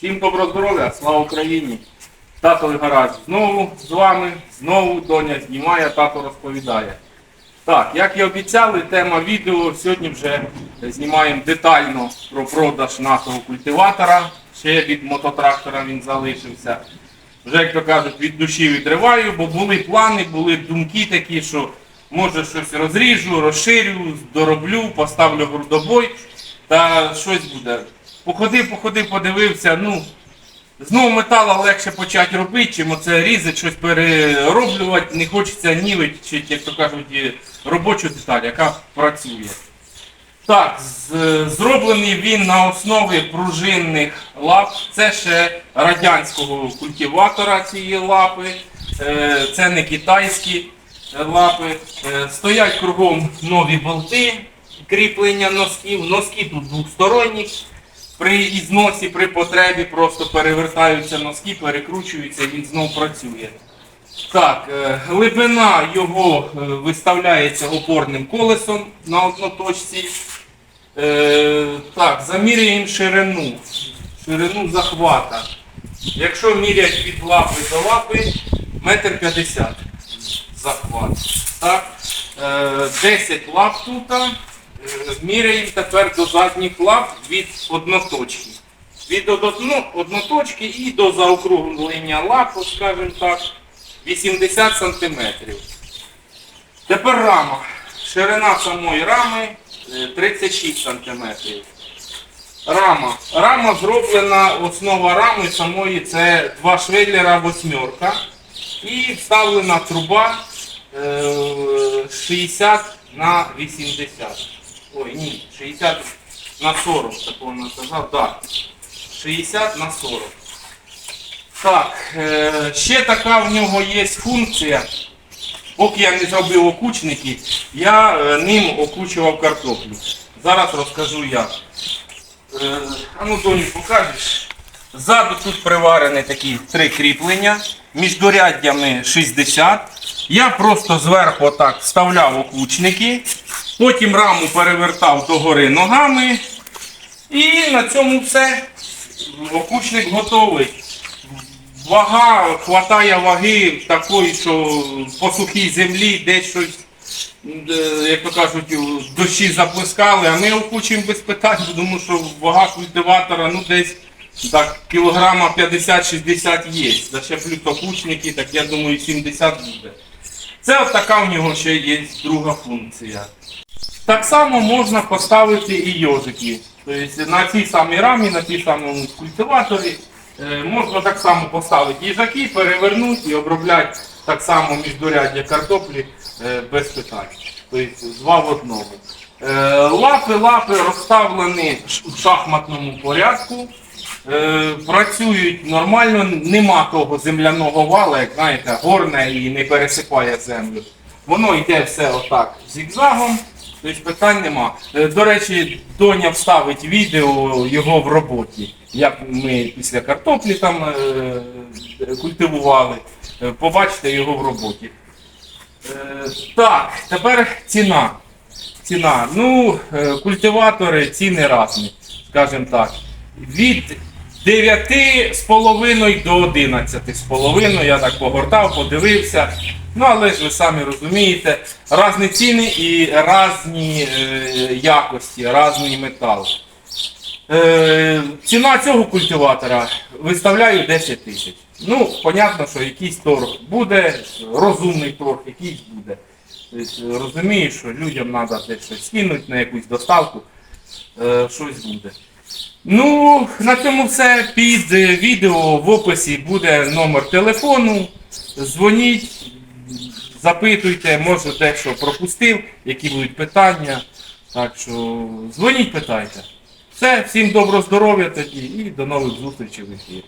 Всім доброго здоров'я, слава Україні! Тато гараж знову з вами, знову доня знімає, тато розповідає. Так, як і обіцяли, тема відео сьогодні вже знімаємо детально про продаж нашого культиватора. Ще від мототрактора він залишився. Вже, як то кажуть, від душі відриваю, бо були плани, були думки такі, що може щось розріжу, розширю, дороблю, поставлю грудобой та щось буде. Походив, походив, подивився, ну, знову метала легше почати робити, чим оце різати, щось перероблювати, не хочеться нівити, як то кажуть, робочу деталь, яка працює. Так, зроблений він на основі пружинних лап. Це ще радянського культиватора цієї лапи. Е, Це не китайські е, лапи. Е, Стоять кругом нові болти, кріплення носків. Носки тут двосторонні. При ізносі, при потребі просто перевертаються носки, перекручуються, він знов працює. Так, е, глибина його е, виставляється опорним колесом на одноточці. Е, Так, заміряємо ширину. Ширину захвата. Якщо мірять від лапи до лапи, метр п'ятдесят захват. Так, е, 10 лап тут. Е, Міряємо тепер до задніх лап від одноточки. Від одно- одноточки і до заокруглення лап, скажімо так, 80 сантиметрів. Тепер рама. Ширина самої рами е, 36 см. Рама. Рама зроблена, основа рами самої це два шведлера восьмерка. І вставлена труба е, 60 на 80. Ой, ні, 60 на 40, так такого наказав, так. 60 на 40. Так, ще така в нього є функція. Поки я не зробив окучники, я е, ним окучував картоплю. Зараз розкажу як. Е, а ну, доню, покажеш. Ззаду тут приварені такі три кріплення, між доряддями 60. Я просто зверху отак вставляв окучники, потім раму перевертав догори ногами. І на цьому все. Окучник готовий. Вага, хватає ваги такої, що по сухій землі десь щось, е, як то кажуть, дощі заплескали, а ми окучимо без питань, тому що вага культиватора ну десь так, кілограма 50-60 є. Да ще плюс окучники, так я думаю 70 буде. Це от така в нього ще є друга функція. Так само можна поставити і йожики. Тобто на цій самій рамі, на тій самому культиваторі е, можна так само поставити їжаки, перевернути і обробляти так само міждоряддя картоплі е, без питань. Тобто два в одному. Е, Лапи, лапи розставлені в шахматному порядку. Е, Працюють нормально, нема того земляного вала, як знаєте, горне і не пересипає землю. Воно йде все отак зігзагом, тобто питань нема. Е, До речі, Доня вставить відео його в роботі, як ми після картоплі там е, культивували. Е, Побачите його в роботі. Так, тепер ціна. Ціна. Ну, культиватори ціни різні, скажімо так. Від 9,5 до 11,5 я так погортав, подивився. Ну, але ж ви самі розумієте, різні ціни і різні е, якості, різний метал. Е, ціна цього культиватора виставляю 10 тисяч. Ну, понятно, що якийсь торг буде, розумний торг, якийсь буде. Тобто, розумію, що людям треба десь щось скинути на якусь доставку, е, щось буде. Ну, на цьому все. Під відео в описі буде номер телефону. Дзвоніть, запитуйте, може дещо пропустив, які будуть питання. Так що дзвоніть, питайте. Все, всім доброго здоров'я тоді і до нових зустрічей в ефірі.